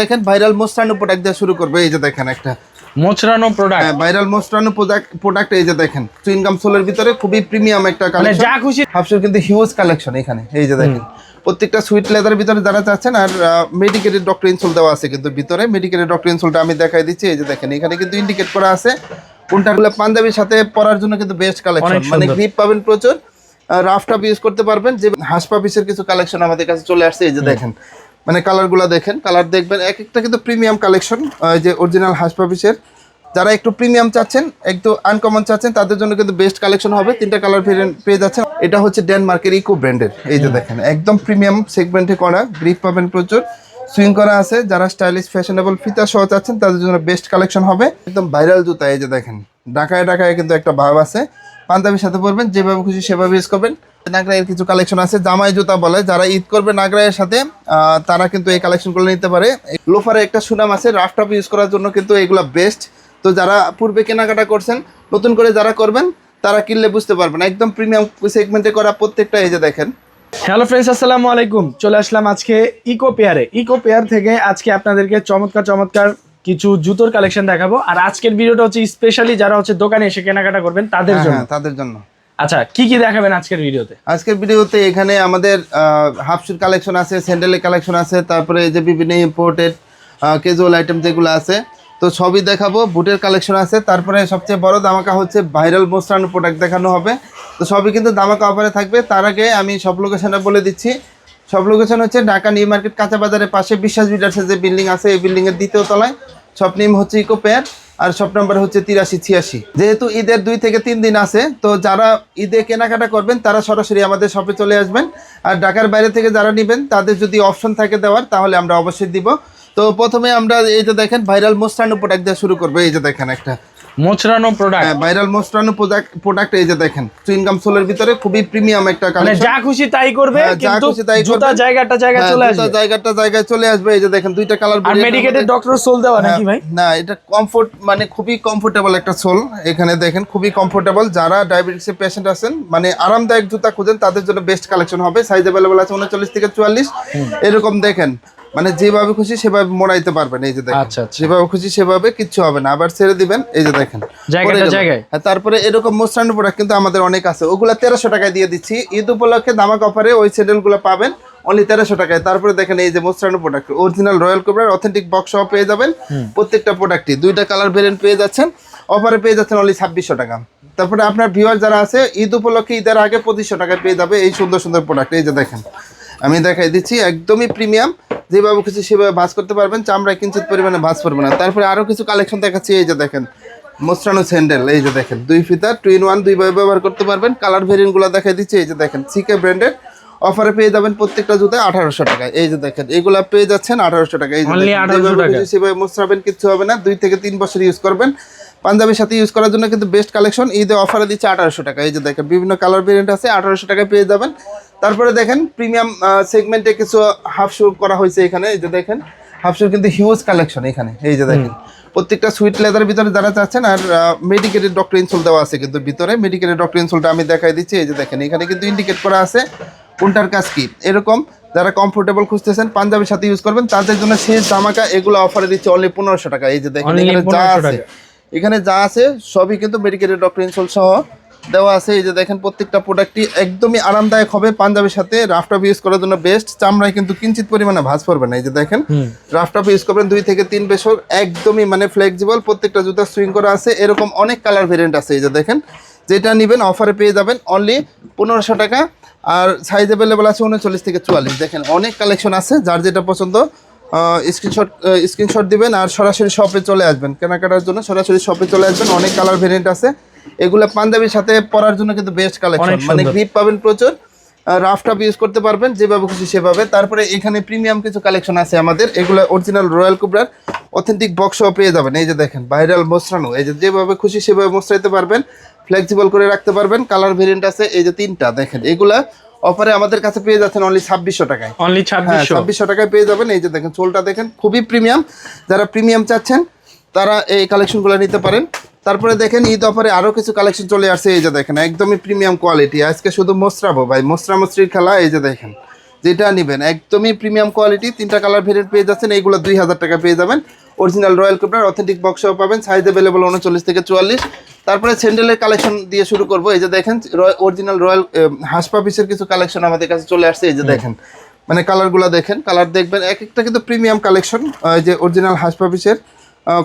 দেখেন ভাইরাল মোস্টানো প্রোডাক্ট দিয়ে শুরু করবে। এই যে দেখেন একটা। মোচরানো প্রোডাক্ট হ্যাঁ ভাইরাল মোস্টানো প্রোডাক্ট প্রোডাক্ট এই যে দেখেন। চুইনগাম সোলের ভিতরে খুবই প্রিমিয়াম একটা মানে কালেকশন যা খুশি হাফসের কিন্তু হিউজ কালেকশন এখানে। এই যে দেখেন। প্রত্যেকটা সুইট লেদার ভিতরে যারা চাচ্ছেন আর মেডিকেটেড ডক্টর ইনসোল দেওয়া আছে কিন্তু ভিতরে। মেডিকেটেড ডক্টর ইনসোলটা আমি দেখাই দিচ্ছি। এই যে দেখেন এখানে কিন্তু ইন্ডিকেট করা আছে। কোনটাগুলো পাঞ্জাবির সাথে পরার জন্য কিন্তু বেস্ট কালেকশন মানে গ্রিপ পাবেন প্রচুর। রাফ টাপ ইউজ করতে পারবেন। যে হাসপা পিসের কিছু কালেকশন আমাদের কাছে চলে আসছে। এই যে দেখেন। মানে কালারগুলো দেখেন কালার দেখবেন, এক একটা কিন্তু প্রিমিয়াম কালেকশন যে অরিজিনাল হাসপা পিসের যারা একটু প্রিমিয়াম চাচ্ছেন, একটু আনকমন চাচ্ছেন, তাদের জন্য কিন্তু বেস্ট কালেকশন হবে। তিনটা কালার পেয়ে যাচ্ছেন। এটা হচ্ছে ডেনমার্কের ইকো ব্র্যান্ডের এই যে দেখেন, একদম প্রিমিয়াম সেগমেন্টে করা গ্রিপ পাবেন প্রচুর। সুইং করা আছে, যারা স্টাইলিশ ফ্যাশনেবল ফিতা সহ চাচ্ছেন, তাদের জন্য বেস্ট কালেকশন হবে। একদম ভাইরাল জুতা, এই যে দেখেন, ঢাকায় ঢাকায় কিন্তু একটা ভাব আছে। পাঞ্জাবির সাথে পরবেন, যেভাবে খুশি সেভাবে ইউজ করবেন। নাগরাইয়ের কিছু কালেকশন আছে জামাই জুতা বলে যারা ঈদ করবে নাগরাইয়ের সাথে তারা কিন্তু এই কালেকশনগুলো নিতে পারে। লোফারে একটা সুনাম আছে রাফ টপ ইউজ করার জন্য কিন্তু এগুলো বেস্ট তো যারা পূর্বে কেনাকাটা করছেন নতুন করে যারা করবেন তারা কিনলে বুঝতে পারবেন। একদম প্রিমিয়াম সেগমেন্টে করা প্রত্যেকটা এই যে দেখেন। হ্যালো ফ্রেন্ডস আসসালামু আলাইকুম। চলে আসলাম আজকে ইকো পেয়ারে ইকো পেয়ার থেকে আজকে আপনাদেরকে চমৎকার চমৎকার কিছু জুতোর কালেকশন দেখাবো। আর আজকের ভিডিওটা হচ্ছে স্পেশালি যারা হচ্ছে দোকানে এসে কেনাকাটা করবেন তাদের হ্যাঁ জন্য। হ্যাঁ, তাদের জন্য। আচ্ছা কি কি দেখাবেন আজকের ভিডিওতে? আজকের ভিডিওতে এখানে আমাদের হাফ শুট কালেকশন আছে, স্যান্ডেলের কালেকশন আছে, তারপরে যে বিভিন্ন ইম্পোর্টেড ক্যাজুয়াল আইটেম যেগুলো আছে, তো সবই দেখাবো। বুটের কালেকশন আছে, তারপরে সবচেয়ে বড় দামাকা হচ্ছে ভাইরাল মোস্টান প্রোডাক্ট দেখানো হবে। তো সবই কিন্তু দামাকা অফারে থাকবে। তার আগে আমি সব লোকেশনে বলে দিচ্ছি। সব লোকেশন হচ্ছে ঢাকা নিউ মার্কেট কাঁচা বাজারের পাশে বিশ্বাস বিল্ডার্সের যে বিল্ডিং আছে, এই বিল্ডিংয়ের দ্বিতীয় তলায়। শপ নেম হচ্ছে ইকো পেয়ার আর শপ নাম্বার হচ্ছে তিরাশি, ছিয়াশি। যেহেতু ঈদের দুই থেকে তিন দিন আছে, তো যারা ঈদে কেনাকাটা করবেন, তারা সরাসরি আমাদের শপে চলে আসবেন। আর ঢাকার বাইরে থেকে যারা নেবেন, তাদের যদি অপশন থাকে দেওয়ার, তাহলে আমরা অবশ্যই দিব। তো প্রথমে আমরা এই যে দেখেন ভাইরাল মোস্টানো প্রোডাক্ট দিয়ে শুরু করব। এই যে দেখেন একটা মোচরানো প্রোডাক্ট হ্যাঁ ভাইরাল মোস্টানো প্রোডাক্ট প্রোডাক্ট এই যে দেখেন চুইনগাম সোলের ভিতরে খুবই প্রিমিয়াম একটা মানে কালেকশন যা খুশি তাই করবে হ্যাঁ, যা কিন্তু খুশি তাই জুতা জায়গাটা জায়গা চলে আসবে। জুতা জায়গাটা জায়গায় চলে আসবে এই যে দেখেন দুইটা কালার আর মেডিকেটেড ডক্টর সোল দেওয়া নাকি ভাই? না এটা কমফোর্ট মানে খুবই কমফোর্টেবল একটা সোল এখানে দেখেন খুবই কমফোর্টেবল যারা ডায়াবেটিসের পেশেন্ট আছেন মানে আরামদায়ক জুতা খুঁজেন তাদের জন্য বেস্ট কালেকশন হবে। সাইজ অ্যাভেলেবল আছে উনচল্লিশ থেকে চুয়াল্লিশ। এরকম দেখেন। মানে যেভাবে খুশি সেভাবে মোড়াইতে পারবেন এই যে দেখেন। আচ্ছা, আচ্ছা। যেভাবে খুশি সেভাবে কিচ্ছু হবে না। আবার ছেড়ে দিবেন এই যে দেখেন। জায়গাটা জায়গায়। হ্যাঁ, তারপরে এরকম মোস্টানো প্রোডাক্ট কিন্তু আমাদের অনেক আছে। ওগুলা তেরোশো টাকায় দিয়ে দিচ্ছি। ঈদ উপলক্ষে দামাক অফারে ওই স্যান্ডেলগুলো পাবেন অনলি তেরোশো টাকায়। তারপরে দেখেন এই যে মোস্টানো প্রোডাক্ট অরিজিনাল রয়্যাল কোবরার অথেন্টিক বক্স সহ পেয়ে যাবেন। প্রত্যেকটা প্রোডাক্টই দুইটা কালার ভেরিয়েন্ট পেয়ে যাচ্ছেন। অফারে পেয়ে যাচ্ছেন অনলি ছাব্বিশশো টাকা। তারপরে আপনার ভিউয়ার যারা আছে ঈদ উপলক্ষে ঈদের আগে পঁচিশশো টাকায় পেয়ে যাবে এই সুন্দর সুন্দর প্রোডাক্ট এই যে দেখেন। আমি দেখাই দিচ্ছি একদমই প্রিমিয়াম যেভাবে খুশি সেভাবে ভাঁজ করতে পারবেন চামড়ায় কিঞ্চিত পরিমাণে ভাঁজ পড়বে না। তারপরে আরও কিছু কালেকশন দেখাচ্ছি এই যে দেখেন মোস্টানো স্যান্ডেল এই যে দেখেন দুই ফিতা টু ইন ওয়ান দুইভাবে ব্যবহার করতে পারবেন। কালার ভেরিয়েন্টগুলো দেখাই দিচ্ছি এই যে দেখেন সিকে ব্র্যান্ডের অফারে পেয়ে যাবেন প্রত্যেকটা জুতে আঠারোশো টাকায়। এই যে দেখেন এগুলা পেয়ে যাচ্ছেন আঠারোশো টাকা এই যে Only দেখেন, 1800 যেভাবে টাকা। খুশি সেভাবে মোস্টাবেন কিচ্ছু হবে না। দুই থেকে তিন বছর ইউজ করবেন। পাঞ্জাবির সাথে ইউজ করার জন্য কিন্তু বেস্ট কালেকশন ঈদে অফারে দিচ্ছে আঠারোশো টাকা। এই যে দেখেন বিভিন্ন কালার ভেরিয়েন্ট আছে আঠারোশো টাকায় পেয়ে যাবেন। তারপরে দেখেন প্রিমিয়াম সেগমেন্টে কিছু হাফ শু করা হয়েছে এখানে। এই যে দেখেন হাফ শুর কিন্তু হিউজ কালেকশন এখানে। এই যে দেখেন প্রত্যেকটা সুইট লেদার ভিতরে যারা চাচ্ছেন আর মেডিকেটেড ডক্টর ইনসোল দেওয়া আছে কিন্তু ভিতরে। মেডিকেটেড ডক্টর ইনসোলটা আমি দেখাই দিচ্ছি। এই যে দেখেন এখানে কিন্তু ইন্ডিকেট করা আছে কোনটার কাজ কি। এরকম যারা কমফোর্টেবল খুঁজতেছেন পাঞ্জাবির সাথে ইউজ করবেন তাদের জন্য শেষ জামাকা এগুলো অফারে দিচ্ছে অনলি পনেরোশো টাকা। এই যে দেখেন এখানে যা আছে। এখানে যা আছে সবই কিন্তু মেডিকেটেড ডক্টর ইনসোল সহ দেওয়া আছে। এই যে দেখেন প্রত্যেকটা প্রোডাক্টই একদমই আরামদায়ক হবে। পাঞ্জাবির সাথে রাফটপ ইউজ করার জন্য বেস্ট চামড়ায় কিন্তু কিঞ্চিত পরিমাণে ভাঁজ পড়বে না। এই যে দেখেন রাফটপ ইউজ করবেন দুই থেকে তিন বছর একদমই মানে ফ্লেক্সিবল প্রত্যেকটা জুতা সুইং করা আছে। এরকম অনেক কালার ভেরিয়েন্ট আছে। এই যে দেখেন যেটা নেবেন অফারে পেয়ে যাবেন অনলি পনেরোশো টাকা। আর সাইজ অ্যাভেলেবেল আছে উনচল্লিশ থেকে চুয়াল্লিশ। দেখেন অনেক কালেকশন আছে। যার যেটা পছন্দ স্ক্রিনশট স্ক্রিনশট দিবেন আর সরাসরি শপে চলে আসবেন। কেনাকাটার জন্য সরাসরি শপে চলে আসবেন। অনেক কালার ভেরিয়েন্ট আছে। এগুলো পাঞ্জাবির সাথে পরার জন্য কিন্তু বেস্ট কালেকশন মানে। গ্রিপ পাবেন প্রচুর। রাফ টাপ ইউজ করতে পারবেন যেভাবে খুশি সেভাবে। তারপরে এখানে প্রিমিয়াম কিছু কালেকশন আছে আমাদের। এগুলো অরিজিনাল রয়্যাল কুবরার অথেন্টিক বক্সও পেয়ে যাবেন। এই যে দেখেন ভাইরাল মোসরানো এই যে যেভাবে খুশি সেভাবে মোসরাইতে পারবেন। ফ্লেক্সিবল করে রাখতে পারবেন। কালার ভেরিয়েন্ট আছে। এই যে তিনটা দেখেন। এগুলা অফারে আমাদের কাছে পেয়ে যাচ্ছেন অনলি ছাব্বিশশো টাকায়। অনলি হ্যাঁ ছাব্বিশশো ছাব্বিশশো টাকায় পেয়ে যাবেন। এই যে দেখেন চোলটা দেখেন খুবই প্রিমিয়াম যারা প্রিমিয়াম চাচ্ছেন তারা এই কালেকশনগুলো নিতে পারেন। তারপরে দেখেন ঈদ অফারে আরও কিছু কালেকশন চলে আসছে। এই যে দেখেন একদমই প্রিমিয়াম কোয়ালিটি আজকে শুধু মোসরাবো ভাই মোসরা মোসরির খেলা এই যে দেখেন যেটা নেবেন একদমই প্রিমিয়াম কোয়ালিটি তিনটা কালার ভেরিয়েন্ট পেয়ে যাচ্ছেন এইগুলো দুই হাজার টাকা পেয়ে যাবেন। অরিজিনাল রয়্যাল কোবরার অথেন্টিক বক্সও পাবেন সাইজ অ্যাভেলেবল উনচল্লিশ থেকে চুয়াল্লিশ। তারপরে স্যান্ডেলের কালেকশন দিয়ে শুরু করব। এই যে দেখেন অরিজিনাল রয়্যাল হাসপা পিসের কিছু কালেকশন আমাদের কাছে চলে আসছে। এই যে দেখেন মানে কালারগুলো দেখেন কালার দেখবেন এক একটা কিন্তু প্রিমিয়াম কালেকশন যে অরিজিনাল হাসপা পিসের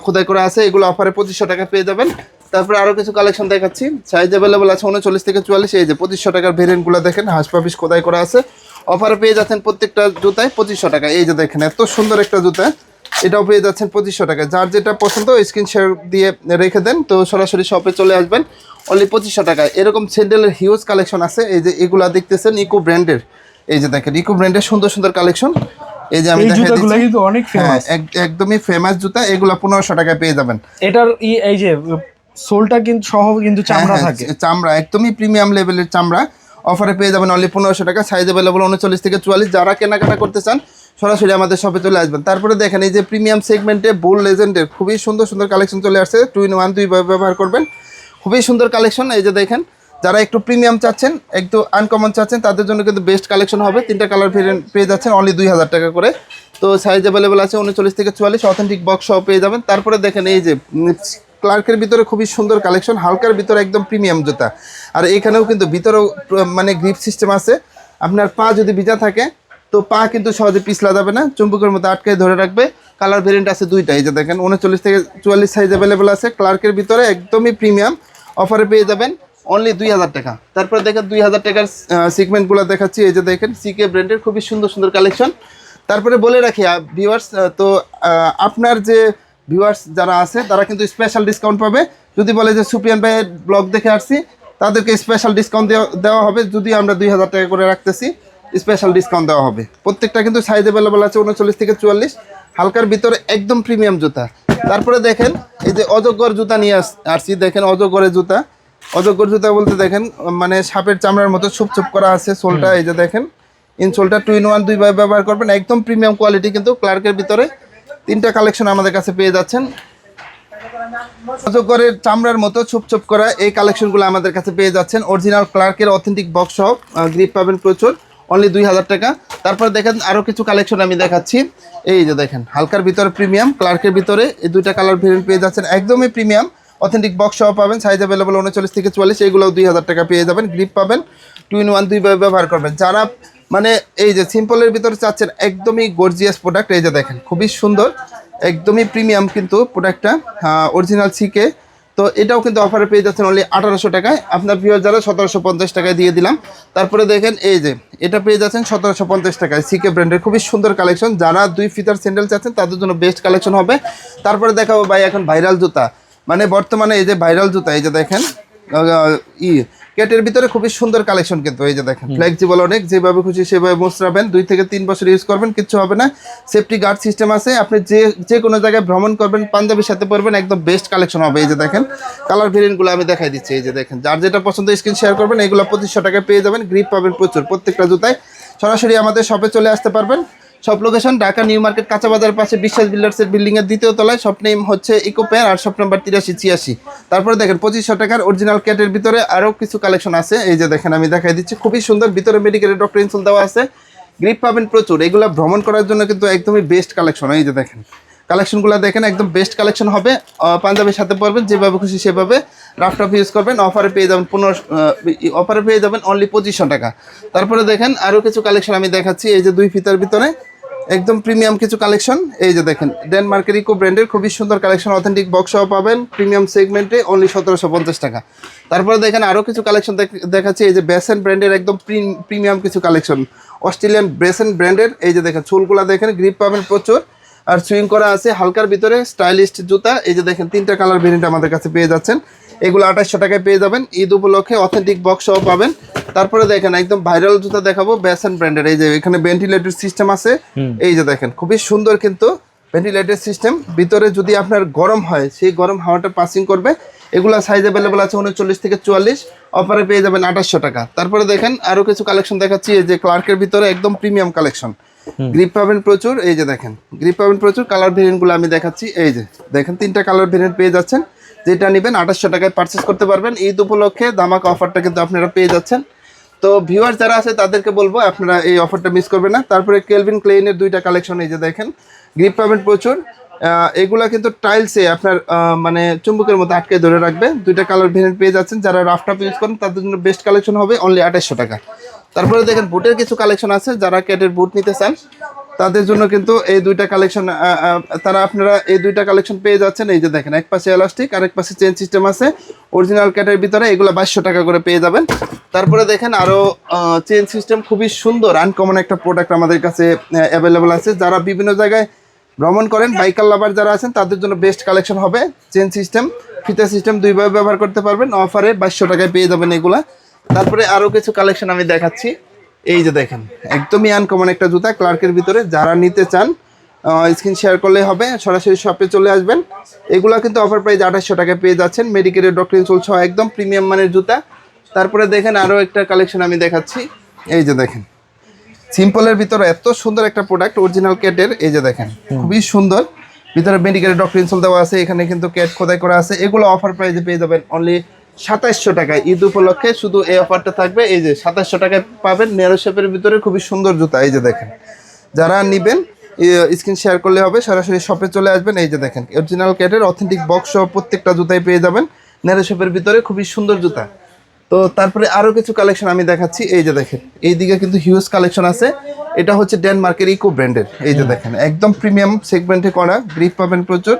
খোদাই করে আছে এগুলো অফারে পঁচিশশো টাকা পেয়ে যাবেন। তারপরে আরও কিছু কালেকশন দেখাচ্ছি। সাইজ অ্যাভেলেবল আছে উনচল্লিশ থেকে চুয়াল্লিশ এই যে পঁচিশশো টাকার ভেরিয়েন্টগুলো দেখেন হাসপা পিস খোদাই করা আছে। অফারে পেয়ে যাচ্ছেন প্রত্যেকটা জুতায় পঁচিশশো টাকা। এই যে দেখেন এত সুন্দর একটা জুতা। এটাও পেয়ে যাচ্ছেন পঁচিশশো টাকা। যার যেটা পছন্দ স্ক্রিন শেয়ার দিয়ে রেখে দেন তো সরাসরি শপে চলে আসবেন। অনলি পঁচিশশো টাকায় এরকম স্যান্ডেলের হিউজ কালেকশন আছে। এই যে এগুলা দেখতেছেন ইকো ব্র্যান্ডের এই যে দেখেন ইকো ব্র্যান্ডের সুন্দর সুন্দর কালেকশন এই যে আমি জুতাগুলো কিন্তু অনেক হ্যাঁ ফেমাস একদমই ফেমাস জুতা। এগুলা পনেরোশো টাকায় পেয়ে যাবেন। এটার এই যে সোলটা কিন্তু সহ কিন্তু চামড়া হ্যাঁ, থাকে। হ্যাঁ, চামড়া একদমই প্রিমিয়াম লেভেলের চামড়া। অফারে পেয়ে যাবেন অনলি পনেরোশো টাকা। সাইজ অ্যাভেলেবল উনচল্লিশ থেকে চুয়াল্লিশ। যারা কেনাকাটা করতে চান সরাসরি আমাদের শপে চলে আসবেন। তারপরে দেখেন এই যে প্রিমিয়াম সেগমেন্টে বুল লেজেন্ডের খুবই সুন্দর সুন্দর কালেকশন চলে আসছে। টু ইন ওয়ান দুই ব্যবহার করবেন। খুবই সুন্দর কালেকশন এই যে দেখেন, যারা একটু প্রিমিয়াম চাচ্ছেন, একটু আনকমন চাচ্ছেন, তাদের জন্য কিন্তু বেস্ট কালেকশন হবে। তিনটা কালার পেয়ে যাচ্ছেন অনলি দুই হাজার টাকা করে। তো সাইজ অ্যাভেলেবেল আছে উনচল্লিশ থেকে চুয়াল্লিশ অথেন্টিক বক্স সহ পেয়ে যাবেন। তারপরে দেখেন এই যে ক্লার্কের ভিতরে খুবই সুন্দর কালেকশন হালকার ভিতরে একদম প্রিমিয়াম জুতা। আর এখানেও কিন্তু ভিতরেও মানে গ্রিপ সিস্টেম আছে। আপনার পা যদি ভিজা থাকে তো পা কিন্তু সহজে পিছলা যাবে না, চুম্বকের মতো আটকে ধরে রাখবে। কালার ভেরিয়েন্ট আছে দুইটা, এই যে দেখেন, উনচল্লিশ থেকে চুয়াল্লিশ সাইজ অ্যাভেলেবেল আছে। ক্লার্কের ভিতরে একদমই প্রিমিয়াম অফারে পেয়ে যাবেন অনলি দুই হাজার টাকা। তারপরে দেখেন দুই হাজার টাকার সিগমেন্টগুলো দেখাচ্ছি, এই যে দেখেন সিকে ব্র্যান্ডের খুবই সুন্দর সুন্দর কালেকশন তারপরে বলে রাখি ভিউয়ার্স তো আপনার যে ভিউয়ার্স যারা আছে, তারা কিন্তু স্পেশাল ডিসকাউন্ট পাবে। যদি বলে যে সুপিয়ান ভাইয়ের ব্লগ দেখে আসছি, তাদেরকে স্পেশাল ডিসকাউন্ট দেওয়া হবে। যদি আমরা দুই হাজার টাকা করে রাখতেছি স্পেশাল ডিসকাউন্ট দেওয়া হবে। প্রত্যেকটা কিন্তু সাইজ অ্যাভেলেবল আছে উনচল্লিশ থেকে চুয়াল্লিশ। হালকার ভিতরে একদম প্রিমিয়াম জুতা। তারপরে দেখেন, এই যে অজগর জুতা নিয়ে আস আসছি, দেখেন অজগরের জুতা। অজগর জুতা বলতে দেখেন মানে সাপের চামড়ার মতো ছুপ ছুপ করা আছে সোলটা, এই যে দেখেন। ইনসোলটা টু ইন ওয়ান দুইভাবে ব্যবহার করবেন। একদম প্রিমিয়াম কোয়ালিটি কিন্তু ক্লার্কের ভিতরে তিনটা কালেকশন আমাদের কাছে পেয়ে যাচ্ছেন। অজগরের চামড়ার মতো ছুপ ছুপ করা এই কালেকশনগুলো আমাদের কাছে পেয়ে যাচ্ছেন। অরিজিনাল ক্লার্কের অথেন্টিক বক্স সহ গ্রিপ পাবেন প্রচুর। অনলি দুই হাজার টাকা। তারপর দেখেন আরও কিছু কালেকশন আমি দেখাচ্ছি। এই যে দেখেন, হালকার ভিতরে প্রিমিয়াম ক্লার্কের ভিতরে এই দুইটা কালার ভেরিয়েন্ট পেয়ে যাচ্ছেন, একদমই প্রিমিয়াম অথেন্টিক বক্স সহ পাবেন সাইজ অ্যাভেলেবল উনচল্লিশ থেকে চুয়াল্লিশ এইগুলোও দুই হাজার টাকা পেয়ে যাবেন। গ্রিপ পাবেন টু ইন ওয়ান দুই ব্যবহার করবেন। যারা মানে এই যে সিম্পলের ভিতরে চাচ্ছেন, একদমই গর্জিয়াস প্রোডাক্ট এই যে দেখেন, খুবই সুন্দর, একদমই প্রিমিয়াম কিন্তু প্রোডাক্টটা অরিজিনাল সিকে তো এটাও কিন্তু অফারে পেয়ে যাচ্ছেন অনলি আঠারোশো টাকায়। আপনার প্রিয় যারা সতেরোশো পঞ্চাশ টাকায় দিয়ে দিলাম, তারপরে দেখেন এই যে, এটা পেয়ে যাচ্ছেন সতেরোশো পঞ্চাশ টাকায়। সিকে ব্র্যান্ডের খুবই সুন্দর কালেকশন যারা দুই ফিতার স্যান্ডেল চাচ্ছেন, তাদের জন্য বেস্ট কালেকশন হবে। তারপরে দেখাবো ভাই এখন ভাইরাল জুতা। মানে বর্তমানে এই যে ভাইরাল জুতা, এই যে দেখেন ই কেটের ভিতরে খুবই সুন্দর কালেকশন কিন্তু এই যে দেখেন। ফ্লেক্সিবল অনেক যেভাবে খুশি সেভাবে মোচড়াবেন দুই থেকে তিন বছর ইউজ করবেন কিছু হবে না। সেফটি গার্ড সিস্টেম আছে আপনি যে যে কোনো জায়গায় ভ্রমণ করবেন পাঞ্জাবির সাথে পরবেন একদম বেস্ট কালেকশন হবে। এই যে দেখেন কালার ভেরিয়েন্টগুলো আমি দেখাই দিচ্ছি এই যে দেখেন। যার যেটা পছন্দ স্ক্রিন শেয়ার করবেন এগুলো পঁচিশশো টাকায় পেয়ে যাবেন গ্রিপ পাবেন প্রচুর প্রত্যেকটা জুতায়। সরাসরি আমাদের শপে চলে আসতে পারবেন। সব লোকেশন ঢাকা, নিউ মার্কেট, কাঁচা বাজার পাশে বিশ্বাস বিল্ডার্সের বিল্ডিং এর দ্বিতীয় তলায় শপ নেম হচ্ছে ইকো পেয়ার আর শপ নাম্বার তিরাশি, ছিয়াশি। তারপরে দেখেন, পঁচিশশো টাকার অরিজিনাল ক্যাটের ভিতরে আরও কিছু কালেকশন আছে। এই যে দেখেন, আমি দেখাই দিচ্ছি। খুবই সুন্দর, ভিতরে মেডিকেলের ডক্টর ইনসুল দেওয়া আছে। গ্রিপ পাবেন প্রচুর। এগুলো ভ্রমণ করার জন্য কিন্তু একদমই বেস্ট কালেকশন এই যে দেখেন কালেকশনগুলো দেখেন, একদম বেস্ট কালেকশন হবে। পাঞ্জাবের সাথে পরবেন, যেভাবে খুশি সেভাবে। রাফ টাফ ইউজ করবেন অফারে পেয়ে যাবেন পনেরো অফারে পেয়ে যাবেন অনলি পঁচিশশো টাকা। তারপরে দেখেন আরও কিছু কালেকশন আমি দেখাচ্ছি। এই যে দুই ফিতার ভিতরে। একদম প্রিমিয়াম কিছু কালেকশন এই যে দেখেন ডেনমার্কের ইকো ব্র্যান্ডের খুবই সুন্দর কালেকশন অথেন্টিক বক্সও পাবেন প্রিমিয়াম সেগমেন্টে অনলি সতেরোশো পঞ্চাশ টাকা। তারপরে দেখেন আরও কিছু কালেকশন দেখাচ্ছি, এই যে বেসেন ব্র্যান্ডের একদম প্রিমিয়াম কিছু কালেকশন অস্ট্রেলিয়ান ব্রেসেন ব্র্যান্ডের এই যে দেখেন, চুলগুলা দেখেন গ্রিপ পাবেন প্রচুর। আর সুইং করা আছে হালকার ভিতরে স্টাইলিস্ট জুতা, এই যে দেখেন, তিনটা কালার ভেরিয়েন্ট আমাদের কাছে পেয়ে যাচ্ছেন। এগুলো আঠাশশো টাকায় পেয়ে যাবেন। ঈদ উপলক্ষে অথেন্টিক বক্স সহ পাবেন। তারপরে দেখেন একদম ভাইরাল জুতা দেখাবো ব্যাসন ব্র্যান্ডের এই যে এখানে ভেন্টিলেটর সিস্টেম আছে। এই যে দেখেন খুবই সুন্দর কিন্তু ভেন্টিলেটর সিস্টেম ভিতরে যদি আপনার গরম হয় সেই গরম হাওয়াটা পাসিং করবে। এগুলো সাইজ অ্যাভেলেবল আছে উনচল্লিশ থেকে চুয়াল্লিশ। অফারে পেয়ে যাবেন আঠাশশো টাকা। তারপরে দেখেন আরও কিছু কালেকশন দেখাচ্ছি। এই যে ক্লার্কের ভিতরে একদম প্রিমিয়াম কালেকশন গ্রিপ পাবেন প্রচুর। এই যে দেখেন গ্রিপ পাবেন প্রচুর। কালার ভেরিয়েন্টগুলো আমি দেখাচ্ছি। এই যে দেখেন তিনটা কালার ভেরিয়েন্ট পেয়ে যাচ্ছেন। যেটা নেবেন আঠাশশো টাকায় পারচেস করতে পারবেন। ঈদ উপলক্ষে দামাক অফারটা কিন্তু আপনারা পেয়ে যাচ্ছেন। তো ভিউয়ার যারা আছে, তাদেরকে বলব আপনারা এই অফারটা মিস করবেন না। তারপরে কেলভিন ক্লেইনের দুইটা কালেকশন এই যে দেখেন গ্রিপ পাবেন প্রচুর। এগুলা কিন্তু টাইলসে আপনার মানে চুম্বকের মতো আটকে ধরে রাখবে। দুইটা কালার ভেরিয়েন্ট পেয়ে যাচ্ছেন। যারা রাফটাপ ইউজ করেন, তাদের জন্য বেস্ট কালেকশন হবে অনলি আঠাশশো টাকা। তারপরে দেখেন বুটের কিছু কালেকশন আছে। যারা ক্যাটের বুট নিতে চান তাদের জন্য কিন্তু এই দুইটা কালেকশন তারা আপনারা এই দুইটা কালেকশন পেয়ে যাচ্ছেন। এই যে দেখেন, এক পাশে এলাস্টিক আর এক পাশে চেন সিস্টেম আছে। অরিজিনাল ক্যাটের ভিতরে এগুলো বাইশশো টাকা করে পেয়ে যাবেন। তারপরে দেখেন আরও চেন সিস্টেম খুবই সুন্দর আনকমন একটা প্রোডাক্ট আমাদের কাছে অ্যাভেলেবল আছে। যারা বিভিন্ন জায়গায় ভ্রমণ করেন বাইকার লাভার যারা আছেন, তাদের জন্য বেস্ট কালেকশন হবে চেন সিস্টেম ফিতা সিস্টেম দুইভাবে ব্যবহার করতে পারবেন। অফারে বাইশশো টাকায় পেয়ে যাবেন এগুলা। তারপরে আরও কিছু কালেকশন আমি দেখাচ্ছি। এই যে দেখেন একদমই আনকমন একটা জুতা। ক্লার্কের ভিতরে যারা নিতে চান স্ক্রিন শেয়ার করলে হবে। সরাসরি শপে চলে আসবেন। এগুলো কিন্তু অফার প্রাইস আঠাশশো টাকায় পেয়ে যাচ্ছেন। মেডিকেলের ডক্টরিন চলছে একদম প্রিমিয়াম মানের জুতা। তারপরে দেখেন আরও একটা কালেকশন আমি দেখাচ্ছি। এই যে দেখেন সিম্পলের ভিতরে এত সুন্দর একটা প্রোডাক্ট অরিজিনাল ক্যাটের এই যে দেখেন খুবই সুন্দর। ভিতরে মেডিকেলের ডক্টর ইনসল দেওয়া আছে। এখানে কিন্তু ক্যাট খোদাই করা আছে। এগুলো অফার প্রাইসে পেয়ে যাবেন। অনলি সাতাইশশো টাকায় ঈদ উপলক্ষে শুধু এই অফারটা থাকবে। এই যে সাতাইশশো টাকায় পাবেন নেরো শেপের ভিতরে খুবই সুন্দর জুতা, এই যে দেখেন। যারা নিবেন স্ক্রিন শেয়ার করলে হবে, সরাসরি শপে চলে আসবেন, এই যে দেখেন অরিজিনাল ক্যাটের অথেন্টিক বক্স সহ প্রত্যেকটা জুতাই পেয়ে যাবেন, নেরো শেপের ভিতরে খুবই সুন্দর জুতা। তো তারপরে আরও কিছু কালেকশন আমি দেখাচ্ছি, এই যে দেখেন এইদিকে কিন্তু হিউজ কালেকশন আছে। এটা হচ্ছে ডেনমার্কের ইকো ব্র্যান্ডের এই যে দেখেন, একদম প্রিমিয়াম সেগমেন্টে করা গ্রিপ পাবেন প্রচুর।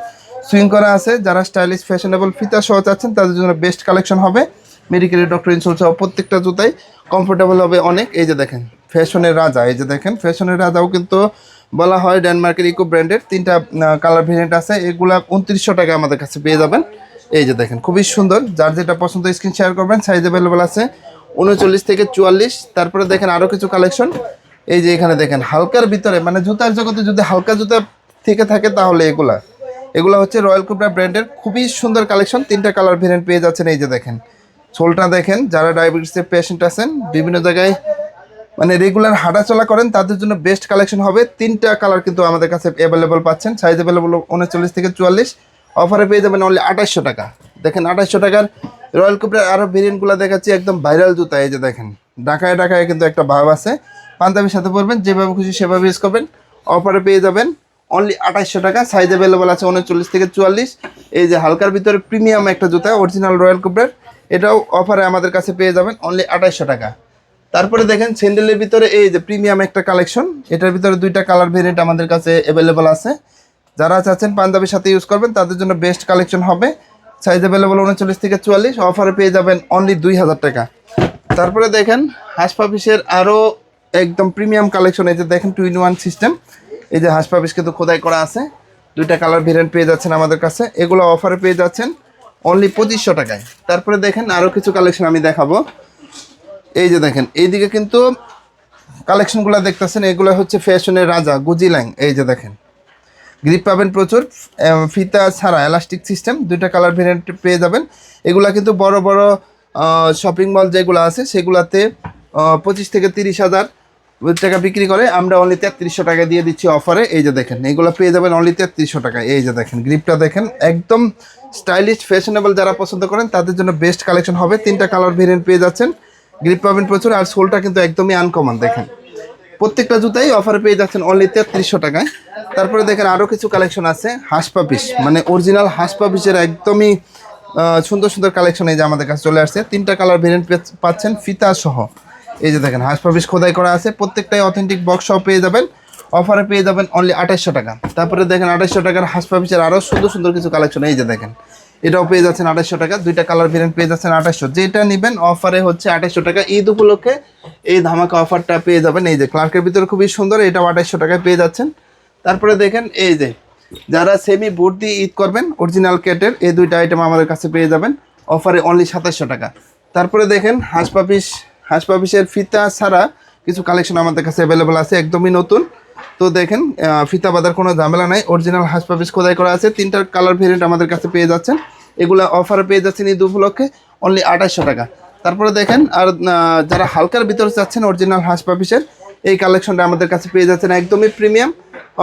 সুইং করা আছে। যারা স্টাইলিশ, ফ্যাশনেবল, ফিতা সহ চাচ্ছেন, তাদের জন্য বেস্ট কালেকশন হবে। মেডিকেলের ডক্টর ইনসোল সহ প্রত্যেকটা জুতাই কমফোর্টেবল হবে অনেক। এই যে দেখেন, ফ্যাশনের রাজা। এই যে দেখেন, ফ্যাশনের রাজাও কিন্তু বলা হয় ডেনমার্কের ইকো ব্র্যান্ডের। তিনটা কালার ভেরিয়েন্ট আছে। এগুলা উনত্রিশশো টাকা আমাদের কাছে পেয়ে যাবেন। এই যে দেখেন, খুবই সুন্দর। যার যেটা পছন্দ, স্ক্রিন শেয়ার করবেন। সাইজ অ্যাভেলেবল আছে উনচল্লিশ থেকে চুয়াল্লিশ। তারপরে দেখেন আরও কিছু কালেকশন এই যে এখানে দেখেন, হালকার ভিতরে মানে জুতার জগতে যদি হালকা জুতা থেকে থাকে তাহলে এগুলা। এগুলা হচ্ছে রয়্যাল কুবরা ব্র্যান্ডের খুবই সুন্দর কালেকশন তিনটা কালার ভেরিয়েন্ট পেয়ে যাচ্ছেন, এই যে দেখেন। সোলটা দেখেন, যারা ডায়াবেটিসের পেশেন্ট আছেন, বিভিন্ন জায়গায় মানে রেগুলার হাঁটাচলা করেন, তাদের জন্য বেস্ট কালেকশন হবে। তিনটা কালার কিন্তু আমাদের কাছে অ্যাভেলেবল পাচ্ছেন। সাইজ অ্যাভেলেবল উনচল্লিশ থেকে চুয়াল্লিশ। অফারে পেয়ে যাবেন অনলি আঠাশশো টাকা। দেখেন আঠাশশো টাকার রয়্যাল কুপের আরও ভেরিয়েন্টগুলো দেখাচ্ছি, একদম ভাইরাল জুতা, এই যে দেখেন। ঢাকায় ঢাকায় কিন্তু একটা ভাব আছে। পাঞ্জাবির সাথে পরবেন, যেভাবে খুশি সেভাবে ইউজ করবেন। অফারে পেয়ে যাবেন অনলি আঠাশশো টাকা। সাইজ অ্যাভেলেবেল আছে উনচল্লিশ থেকে চুয়াল্লিশ। এই যে হালকার ভিতরে প্রিমিয়াম একটা জুতা অরিজিনাল রয়্যাল কুপের এটাও অফারে আমাদের কাছে পেয়ে যাবেন অনলি আঠাশশো টাকা। তারপরে দেখেন স্যান্ডেলের ভিতরে এই যে প্রিমিয়াম একটা কালেকশন এটার ভিতরে দুইটা কালার ভেরিয়েন্ট আমাদের কাছে অ্যাভেলেবেল আছে। যারা চাচ্ছেন পাঞ্জাবির সাথে ইউজ করবেন, তাদের জন্য বেস্ট কালেকশন হবে। সাইজ অ্যাভেলেবেল উনচল্লিশ থেকে চুয়াল্লিশ অফারে পেয়ে যাবেন অনলি দুই হাজার টাকা। তারপরে দেখেন হাসপাফিসের আরও একদম প্রিমিয়াম কালেকশন এই যে দেখেন টু ইন ওয়ান সিস্টেম এই যে হাসপাফিস কিন্তু খোদাই করা আছে। দুইটা কালার ভেরিয়েন্ট পেয়ে যাচ্ছেন আমাদের কাছে। এগুলো অফারে পেয়ে যাচ্ছেন অনলি পঁচিশশো টাকায়। তারপরে দেখেন আরও কিছু কালেকশন আমি দেখাবো। এই যে দেখেন, এইদিকে কিন্তু কালেকশনগুলো দেখতেছেন, এগুলো হচ্ছে ফ্যাশনের রাজা গুজিল্যাং এই যে দেখেন গ্রিপ পাবেন প্রচুর। ফিতা ছাড়া এলাস্টিক সিস্টেম দুইটা কালার ভেরিয়েন্ট পেয়ে যাবেন। এগুলা কিন্তু বড় বড় শপিং মল যেগুলো আছে, সেগুলাতে পঁচিশ থেকে তিরিশ হাজার টাকা বিক্রি করে, আমরা অনলি তেত্রিশশো টাকা দিয়ে দিচ্ছি অফারে এই যে দেখেন, এগুলো পেয়ে যাবেন অনলি তেত্রিশশো টাকা এই যে দেখেন গ্রিপটা দেখেন, একদম স্টাইলিশ ফ্যাশনেবল যারা পছন্দ করেন, তাদের জন্য বেস্ট কালেকশন হবে। তিনটা কালার ভেরিয়েন্ট পেয়ে যাচ্ছেন। গ্রিপ পাবেন প্রচুর, আর সোলটা কিন্তু একদমই আনকমন দেখেন। প্রত্যেকটা জুতাই অফারে পেয়ে যাচ্ছেন অনলি তেত্রিশশো টাকায়। তারপরে দেখেন আরও কিছু কালেকশন আছে হাসপা পিস মানে অরিজিনাল হাসপা পিসের একদমই সুন্দর সুন্দর কালেকশন এই যে আমাদের কাছে চলে আসছে। তিনটা কালার ভেরিয়েন্ট পাচ্ছেন ফিতা সহ। এই যে দেখেন হাসপা পিস খোদাই করা আছে। প্রত্যেকটাই অথেন্টিক বক্স সহ পেয়ে যাবেন। অফারে পেয়ে যাবেন অনলি আঠাশশো টাকা। তারপরে দেখেন আঠাশশো টাকার হাসপা পিসের আরও সুন্দর সুন্দর কিছু কালেকশন এই যে দেখেন, এটাও পেয়ে যাচ্ছেন আঠাশশো টাকা। দুইটা কালার ভেরিয়েন্ট পেয়ে যাচ্ছেন আঠাশশো যেটা নেবেন অফারে হচ্ছে আঠাশশো টাকা। ঈদ উপলক্ষে এই ধামাকা অফারটা পেয়ে যাবেন। এই যে ক্লার্কের ভিতরে খুবই সুন্দর, এটাও আঠাশশো টাকায় পেয়ে যাচ্ছেন। তারপরে দেখেন, এই যে যারা সেমি বুট দিয়ে ঈদ করবেন অরিজিনাল ক্যাটের এই দুইটা আইটেম আমাদের কাছে পেয়ে যাবেন। অফারে অনলি সাতাশশো টাকা। তারপরে দেখেন, হাঁস পাপিস হাঁস পাপিসের ফিতা ছাড়া কিছু কালেকশন আমাদের কাছে অ্যাভেলেবেল আছে, একদমই নতুন। তো দেখেন ফিতা বাঁধার কোনো ঝামেলা নাই। অরিজিনাল হাঁস পাপিস খোদাই করা আছে। তিনটার কালার ভেরিয়েন্ট আমাদের কাছে পেয়ে যাচ্ছেন। এগুলো অফারে পেয়ে যাচ্ছেন ঈদ উপলক্ষে অনলি আঠাশশো টাকা। তারপরে দেখেন, আর যারা হালকার ভিতরে চাচ্ছেন অরিজিনাল হাঁস পাপিসের, এই কালেকশনটা আমাদের কাছে পেয়ে যাচ্ছেন, একদমই প্রিমিয়াম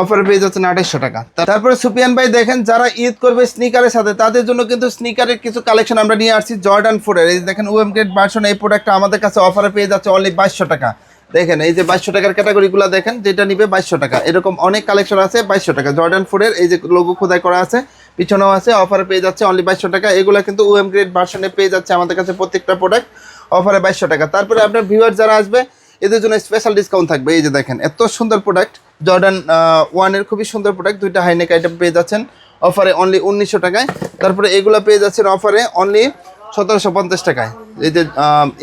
অফারে পেয়ে যাচ্ছেন আঠাইশশো টাকা। তারপরে সুপিয়ান ভাই দেখেন, যারা ঈদ করবে স্নিকারের সাথে, তাদের জন্য কিন্তু স্নিকারের কিছু কালেকশন আমরা নিয়ে আসছি জর্ডান ফোরের এই দেখেন ওএম গ্রেড ভার্সন এই প্রোডাক্টটা আমাদের কাছে অফারে পেয়ে যাচ্ছে অনলি বাইশশো টাকা। দেখেন, এই যে বাইশশো টাকার ক্যাটাগরিগুলো দেখেন, যেটা নিবে বাইশশো টাকা। এরকম অনেক কালেকশন আছে বাইশশো টাকা। জর্ডান ফোরের এই যে লোগো খোদাই করা আছে, পিছনেও আছে অফারে পেয়ে যাচ্ছে অনলি বাইশশো টাকা। এগুলো কিন্তু ওএম গ্রেড ভার্সনে পেয়ে যাচ্ছে আমাদের কাছে প্রত্যেকটা প্রোডাক্ট অফারে বাইশশো টাকা। তারপরে আপনার ভিউয়ার যারা আসবে, এদের জন্য স্পেশাল ডিসকাউন্ট থাকবে। এই যে দেখেন, এত সুন্দর প্রোডাক্ট জর্ডান ওয়ানের খুবই সুন্দর প্রোডাক্ট দুইটা হাইনেক আইটেম পেয়ে যাচ্ছেন। অফারে অনলি উনিশশো টাকায়। তারপরে এগুলো পেয়ে যাচ্ছেন অফারে অনলি সতেরোশো পঞ্চাশ টাকায়। এই যে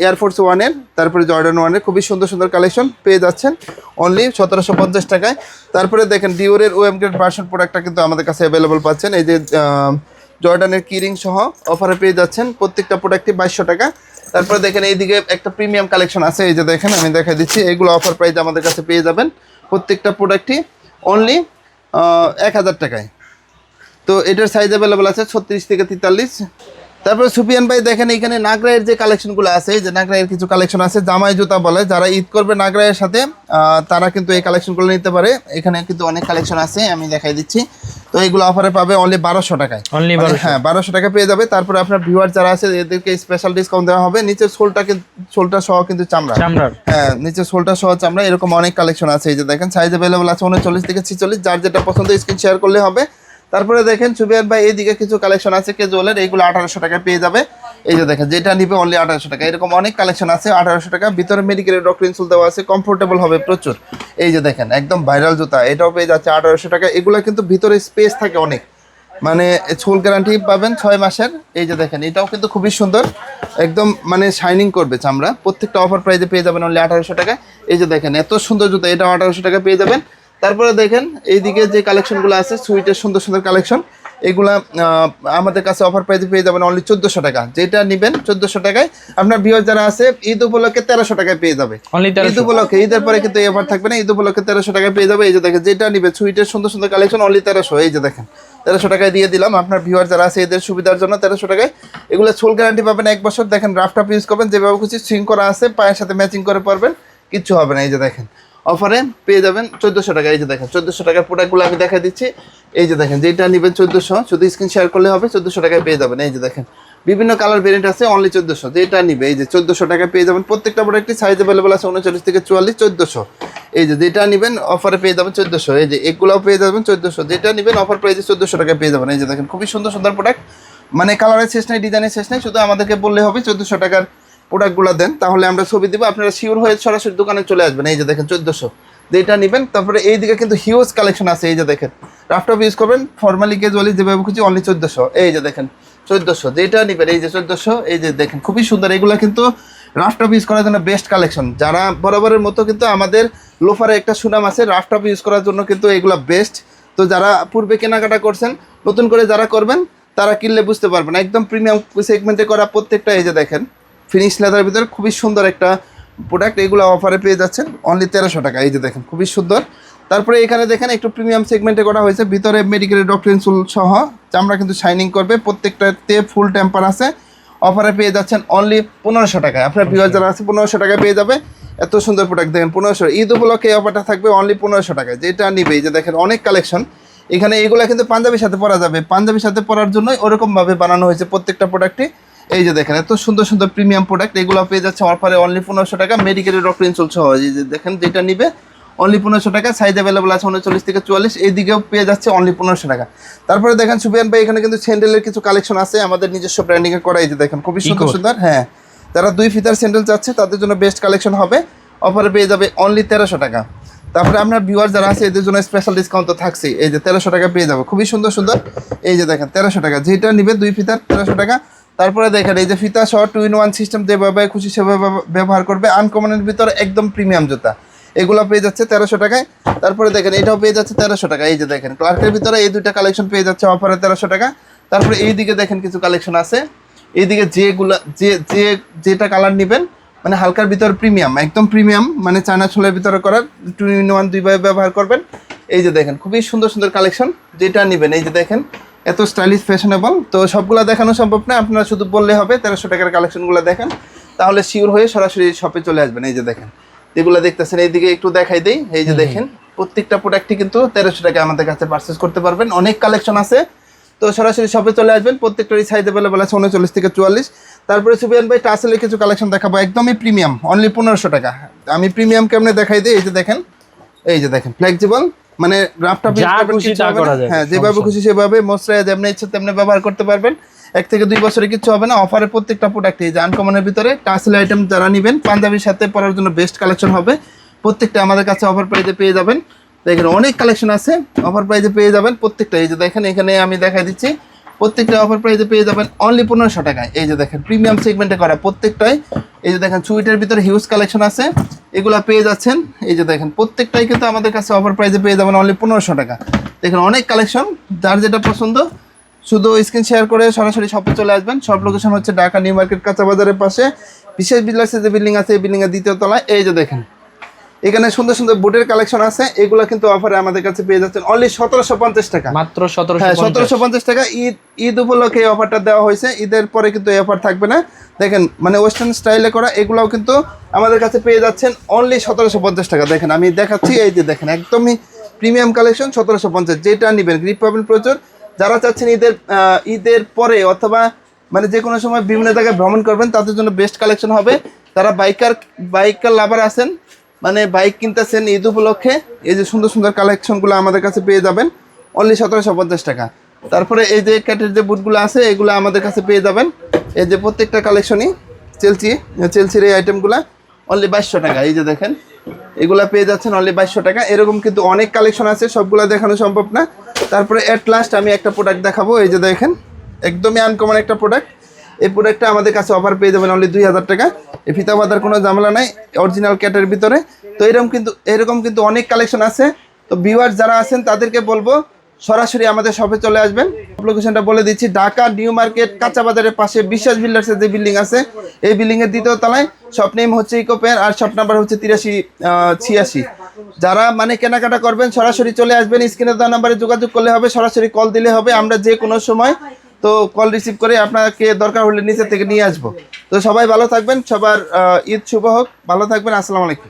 এয়ারফোর্স ওয়ানের তারপরে জর্ডান ওয়ানের খুবই সুন্দর সুন্দর কালেকশন পেয়ে যাচ্ছেন। অনলি সতেরোশো পঞ্চাশ টাকায়। তারপরে দেখেন ডিওরের ওএম গ্রেড ভার্সন প্রোডাক্টটা কিন্তু আমাদের কাছে অ্যাভেলেবল পাচ্ছেন। এই যে জর্ডানের কিরিং সহ অফারে পেয়ে যাচ্ছেন। প্রত্যেকটা প্রোডাক্টই বাইশশো টাকা। তারপরে দেখেন এইদিকে একটা প্রিমিয়াম কালেকশন আছে। এই যে দেখেন, আমি দেখা দিচ্ছি। এগুলো অফার প্রাইস আমাদের কাছে পেয়ে যাবেন। প্রত্যেকটা প্রোডাক্টই অনলি এক হাজার টাকায়। তো এটার সাইজ অ্যাভেলেবল আছে ছত্রিশ থেকে তেতাল্লিশ। তারপরে সুপিয়ান ভাই দেখেন এখানে নাগরায়ের যে কালেকশনগুলো আছে যে নাগরাইয়ের কিছু কালেকশন আছে, জামাই জুতা বলে, যারা ঈদ করবে নাগরায়ের সাথে তারা কিন্তু এই কালেকশনগুলো নিতে পারে। এখানে কিন্তু অনেক কালেকশন আছে, আমি দেখাই দিচ্ছি। তো এগুলো অফারে পাবে অনলি বারোশো টাকায়। অনলি মানে হ্যাঁ বারোশো টাকা পেয়ে যাবে। তারপরে আপনার ভিউয়ার যারা আছে এদেরকে স্পেশাল ডিসকাউন্ট দেওয়া হবে। নিচের সোলটা সোলটা সহ কিন্তু চামড়া। হ্যাঁ নিচের সোলটা সহ চামড়া। এরকম অনেক কালেকশন আছে। এই যে দেখেন সাইজ অ্যাভেলেবল আছে উনচল্লিশ থেকে ছিচল্লিশ। যার যেটা পছন্দ স্ক্রিন শেয়ার করলে হবে। তারপরে দেখেন সুবিয়ার ভাই এইদিকে কিছু কালেকশন আছে কেজুয়ালের এইগুলো আঠারোশো টাকায় পেয়ে যাবে। এই যে দেখেন, যেটা নিবে অনলি আঠারোশো টাকা। এরকম অনেক কালেকশন আছে, আঠারোশো টাকা। ভিতরে মেডিকেলের ডক্টর ইনসুল দেওয়া আছে কমফোর্টেবল হবে প্রচুর। এই যে দেখেন, একদম ভাইরাল জুতা। এটাও পেয়ে যাচ্ছে আঠারোশো টাকা। এগুলো কিন্তু ভিতরে স্পেস থাকে অনেক। মানে সোল গ্যারান্টি পাবেন ছয় মাসের। এই যে দেখেন, এটাও কিন্তু খুবই সুন্দর। একদম মানে শাইনিং করবে চামড়া। প্রত্যেকটা অফার প্রাইজে পেয়ে যাবেন অনলি আঠারোশো টাকা এই যে দেখেন, এত সুন্দর জুতো, এটাও আঠারোশো টাকা পেয়ে যাবেন। তারপরে দেখেন, এইদিকে যে কালেকশনগুলো আছে সুইটের সুন্দর সুন্দর কালেকশন এগুলা আমাদের কাছে অফার প্রাইজে পেয়ে যাবেন অনলি চোদ্দোশো টাকা। যেটা নেবেন চোদ্দোশো টাকায় আপনার ভিউয়ার যারা আছে ঈদ উপলক্ষে তেরোশো টাকায় পেয়ে যাবে। ঈদ উপলক্ষে ঈদের পরে কিন্তু এই অফার থাকবে না ঈদ উপলক্ষে তেরোশো টাকায় পেয়ে যাবে। এই যে দেখেন যেটা নিবে সুইটের সুন্দর সুন্দর কালেকশন অনলি তেরোশো। এই যে দেখেন তেরোশো টাকায় দিয়ে দিলাম। আপনার ভিউয়ার যারা আছে এদের সুবিধার জন্য তেরোশো টাকায়। এগুলো সোল গ্যারান্টি পাবেন এক বছর। দেখেন রাফটা ইউজ করবেন। যেভাবে খুশি সুইং করা আছে পায়ের সাথে ম্যাচিং করে পারবেন। কিচ্ছু হবে না এই যে দেখেন। অফারে পেয়ে যাবেন চোদ্দোশো টাকা। এই যে দেখেন, চোদ্দোশো টাকার প্রোডাক্টগুলো আমি দেখা দিচ্ছি। এই যে দেখেন যেটা নেবেন চোদ্দোশো, শুধু স্ক্রিন শেয়ার করলে হবে, চোদ্দোশো টাকায় পেয়ে যাবেন। এই যে দেখেন, বিভিন্ন কালার ভেরিয়েন্ট আছে অনলি চোদ্দোশো। যেটা নিবে, এই যে চোদ্দোশো টাকায় পেয়ে যাবেন। প্রত্যেকটা প্রোডাক্টই সাইজ অ্যাভেলেবল আছে, উনচল্লিশ থেকে চুয়াল্লিশ, চোদ্দোশো। এই যে যেটা নেবেন অফারে পেয়ে যাবেন চোদ্দোশো। এই যে এগুলোও পেয়ে যাবেন চোদ্দোশো। যেটা নেবেন অফার প্রাইসে চোদ্দোশো টাকায় পেয়ে যাবেন। এই যে দেখেন, খুবই সুন্দর সুন্দর প্রোডাক্ট মানে কালারের শেষ নেই ডিজাইনের শেষ নেই, শুধু আমাদেরকে বললে হবে চোদ্দোশো টাকার প্রোডাক্টগুলো দেন, তাহলে আমরা ছবি দিব। আপনারা শিওর হয়ে সরাসরি দোকানে চলে আসবেন। এই যে দেখেন, চোদ্দোশো। যেটা নেবেন। তারপরে এইদিকে কিন্তু হিউজ কালেকশন আছে। এই যে দেখেন রাফটপ ইউজ করবেন। ফর্মালি ক্যাজুয়ালি যেভাবে খুঁজি অনলি চোদ্দোশো। এই যে দেখেন, চোদ্দোশো। যেটা নেবেন। এই যে চোদ্দোশো। এই যে দেখেন, খুবই সুন্দর। এগুলো কিন্তু রাফটপ ইউজ করার জন্য বেস্ট কালেকশন যারা বরাবরের মতো কিন্তু আমাদের লোফারে একটা সুনাম আছে রাফটপ ইউজ করার জন্য কিন্তু এগুলো বেস্ট তো যারা পূর্বে কেনাকাটা করছেন, নতুন করে যারা করবেন, তারা কিনলে বুঝতে পারবেন। একদম প্রিমিয়াম সেগমেন্টে করা প্রত্যেকটা, এই যে দেখেন ফিনিশ লেদার ভিতরে খুবই সুন্দর একটা প্রোডাক্ট এগুলো অফারে পেয়ে যাচ্ছেন। অনলি তেরোশো টাকা এই যে দেখেন খুবই সুন্দর। তারপরে এখানে দেখেন একটু প্রিমিয়াম সেগমেন্টে করা হয়েছে। ভিতরে মেডিকেলের ডক্টরিন সুল সহ চামড়া কিন্তু শাইনিং করবে। প্রত্যেকটাতে ফুল টেম্পার আছে। অফারে পেয়ে যাচ্ছেন অনলি পনেরোশো টাকায়। আপনার ভিউয়ার যারা আছে পনেরোশো টাকায় পেয়ে যাবে। এত সুন্দর প্রোডাক্ট দেখেন পনেরোশো। ঈদ উপলক্ষে এই অফারটা থাকবে অনলি পনেরোশো টাকায়। যেটা নিবে এই যে দেখেন অনেক কালেকশন এখানে এগুলো কিন্তু পাঞ্জাবির সাথে পরা যাবে। পাঞ্জাবির সাথে পরার জন্যই ওরকমভাবে বানানো হয়েছে প্রত্যেকটা প্রোডাক্টে এই যে দেখেন এত সুন্দর সুন্দর প্রিমিয়াম প্রোডাক্ট এগুলো পেয়ে যাচ্ছে অফারে অনলি পনেরোশো টাকা। মেডিকেলের ডক্টর ইনসুল সহ এই যে দেখেন যেটা নিবে অনলি পনেরোশো টাকা সাইজ অ্যাভেলেবল আছে উনচল্লিশ থেকে চুয়াল্লিশ এইদিকেও পেয়ে যাচ্ছে অনলি পনেরোশো টাকা। তারপরে দেখেন সুবিয়ান ভাই এখানে কিন্তু স্যান্ডেলের কিছু কালেকশন আছে আমাদের নিজস্ব ব্র্যান্ডিংয়ে করা এই যে দেখেন খুবই সুন্দর সুন্দর হ্যাঁ। যারা দুই ফিতার স্যান্ডেল চাচ্ছে তাদের জন্য বেস্ট কালেকশন হবে অফারে পেয়ে যাবে অনলি তেরোশো টাকা। তারপরে আপনার ভিউয়ার যারা আছে এদের জন্য স্পেশাল ডিসকাউন্ট তো থাকছেই এই যে তেরোশো টাকা পেয়ে যাবে খুবই সুন্দর সুন্দর। এই যে দেখেন তেরোশো টাকা যেটা নিবে দুই ফিতার তেরোশো টাকা। তারপরে দেখেন, এই যে ফিতা সহ টু ইন ওয়ান সিস্টেম যেভাবে খুশি সেভাবে ব্যবহার করবে। আনকমনের ভিতরে একদম প্রিমিয়াম জুতা। এগুলো পেয়ে যাচ্ছে তেরোশো টাকায়। তারপরে দেখেন, এটাও পেয়ে যাচ্ছে তেরোশো টাকা এই যে দেখেন ক্লার্কের ভিতরে এই দুইটা কালেকশন পেয়ে যাচ্ছে অফারে তেরোশো টাকা। তারপরে এই দিকে দেখেন কিছু কালেকশন আছে। এইদিকে যেগুলা যে যে যেটা কালার নেবেন মানে হালকার ভিতরে প্রিমিয়াম একদম প্রিমিয়াম মানে চায়না ছোলের ভিতরে করার টু ইন ওয়ান দুইভাবে ব্যবহার করবেন। এই যে দেখেন, খুবই সুন্দর সুন্দর কালেকশন যেটা নেবেন। এই যে দেখেন এত স্টাইলিশ ফ্যাশনেবল তো সবগুলো দেখানো সম্ভব না। আপনারা শুধু বললে হবে তেরোশো টাকার কালেকশনগুলো দেখেন। তাহলে শিওর হয়ে সরাসরি শপে চলে আসবেন এই যে দেখেন। যেগুলো দেখতেছেন এইদিকে একটু দেখাই দিই এই যে দেখেন প্রত্যেকটা প্রোডাক্টই কিন্তু তেরোশো টাকা আমাদের কাছে পারচেস করতে পারবেন। অনেক কালেকশন আছে। তো সরাসরি শপে চলে আসবেন প্রত্যেকটারই সাইজ অ্যাভেলেবল আছে উনচল্লিশ থেকে চুয়াল্লিশ। তারপরে সুবিয়ান ভাই টাসেলের কিছু কালেকশন দেখাবো একদমই প্রিমিয়াম অনলি পনেরোশো টাকা। আমি প্রিমিয়াম কেমনে দেখাই দিই এই যে দেখেন এই যে দেখেন ফ্লেক্সিবল মানে রাফটা হ্যাঁ যেভাবে খুশি সেভাবে মশলায় যেমনি ইচ্ছে তেমনি ব্যবহার করতে পারবেন। এক থেকে দুই বছরে কিছু হবে না। অফারের প্রত্যেকটা প্রোডাক্ট এই যে আনকমনের ভিতরে টাসেল আইটেম যারা নেবেন পাঞ্জাবির সাথে পরার জন্য বেস্ট কালেকশন হবে। প্রত্যেকটা আমাদের কাছে অফার প্রাইজে পেয়ে যাবেন। দেখেন অনেক কালেকশন আছে অফার প্রাইজে পেয়ে যাবেন প্রত্যেকটা। এই যে দেখেন এখানে আমি দেখাই দিচ্ছি। প্রত্যেকটা অফার প্রাইজে পেয়ে যাবেন অনলি পনেরোশো টাকায়। এই যে দেখেন প্রিমিয়াম সেগমেন্টে করা প্রত্যেকটাই। এই যে দেখেন সুইটের ভিতরে হিউজ কালেকশন আছে। এগুলো পেয়ে যাচ্ছেন। এই যে দেখেন, প্রত্যেকটাই কিন্তু আমাদের কাছে অফার প্রাইজে পেয়ে যাবেন অনলি পনেরোশো টাকা। দেখেন, অনেক কালেকশন যার যেটা পছন্দ, শুধু স্ক্রিন শেয়ার করে সরাসরি শপে চলে আসবেন। সব লোকেশন হচ্ছে ঢাকা নিউ মার্কেট কাঁচা বাজারের পাশে। বিশেষ বিলাসের যে বিল্ডিং আছে, এই বিল্ডিংয়ের দ্বিতীয় তলায়। এই যে দেখেন এখানে সুন্দর সুন্দর বুটের কালেকশন আছে। এগুলো কিন্তু অফারে আমাদের কাছে পেয়ে যাচ্ছেন অনলি সতেরোশো পঞ্চাশ টাকা। মাত্র সতেরোশো হ্যাঁ সতেরোশো পঞ্চাশ টাকা। ঈদ ঈদ উপলক্ষে এই অফারটা দেওয়া হয়েছে। ঈদের পরে কিন্তু এই অফার থাকবে না। দেখেন মানে ওয়েস্টার্ন স্টাইলে করা এগুলাও কিন্তু আমাদের কাছে পেয়ে যাচ্ছেন অনলি সতেরোশো পঞ্চাশ টাকা। দেখেন আমি দেখাচ্ছি এই যে দেখেন একদমই প্রিমিয়াম কালেকশন সতেরোশো পঞ্চাশ। যেটা নেবেন গ্রিপ পাবেন প্রচুর। যারা চাচ্ছেন ঈদের ঈদের পরে অথবা মানে যে কোনো সময় বিভিন্ন জায়গায় ভ্রমণ করবেন তাদের জন্য বেস্ট কালেকশন হবে। তারা বাইকার বাইকার লাভার আছেন মানে বাইক কিনতেছেন ঈদ উপলক্ষে, এই যে সুন্দর সুন্দর কালেকশনগুলো আমাদের কাছে পেয়ে যাবেন। অনলি সতেরোশো পঞ্চাশ টাকা। তারপরে এই যে ক্যাটের যে বুটগুলো আছে, এগুলো আমাদের কাছে পেয়ে যাবেন। এই যে প্রত্যেকটা কালেকশনই চেলসি চেলসির এই আইটেমগুলো অনলি বাইশশো টাকা। এই যে দেখেন, এগুলা পেয়ে যাচ্ছেন অনলি বাইশশো টাকা। এরকম কিন্তু অনেক কালেকশন আছে, সবগুলা দেখানো সম্ভব না। তারপরে অ্যাট লাস্ট আমি একটা প্রোডাক্ট দেখাবো। এই যে দেখেন, একদমই আনকমন একটা প্রোডাক্ট এই প্রোডাক্টটা আমাদের কাছে অফার পেয়ে যাবেন অনলি দুই হাজার টাকা। এই ফিতা বাঁধার কোনো ঝামেলা নাই অরিজিনাল ক্যাটের ভিতরে। তো এরকম কিন্তু এরকম কিন্তু অনেক কালেকশন আছে। তো ভিউয়ার যারা আছেন, তাদেরকে বলব, সরাসরি আমাদের শপে চলে আসবেন। লোকেশনটা বলে দিচ্ছি, ঢাকা নিউ মার্কেট কাঁচা বাজারের পাশে বিশ্বাস বিল্ডার্সের যে বিল্ডিং আছে, এই বিল্ডিং এর দ্বিতীয় তলায়। শপ নেম হচ্ছে ইকোপেয়ার আর শপ নাম্বার হচ্ছে তিরাশি ছিয়াশি। যারা মানে কেনাকাটা করবেন, সরাসরি চলে আসবেন। স্ক্রিনে দেওয়া নাম্বারে যোগাযোগ করলে হবে, সরাসরি কল দিলে হবে। আমরা যে কোনো সময় তো কল রিসিভ করে আপনাকে দরকার হলে নিচে থেকে নিয়ে আসব। তো সবাই ভালো থাকবেন, সবার ঈদ শুভ হোক, ভালো থাকবেন, আসসালামু আলাইকুম।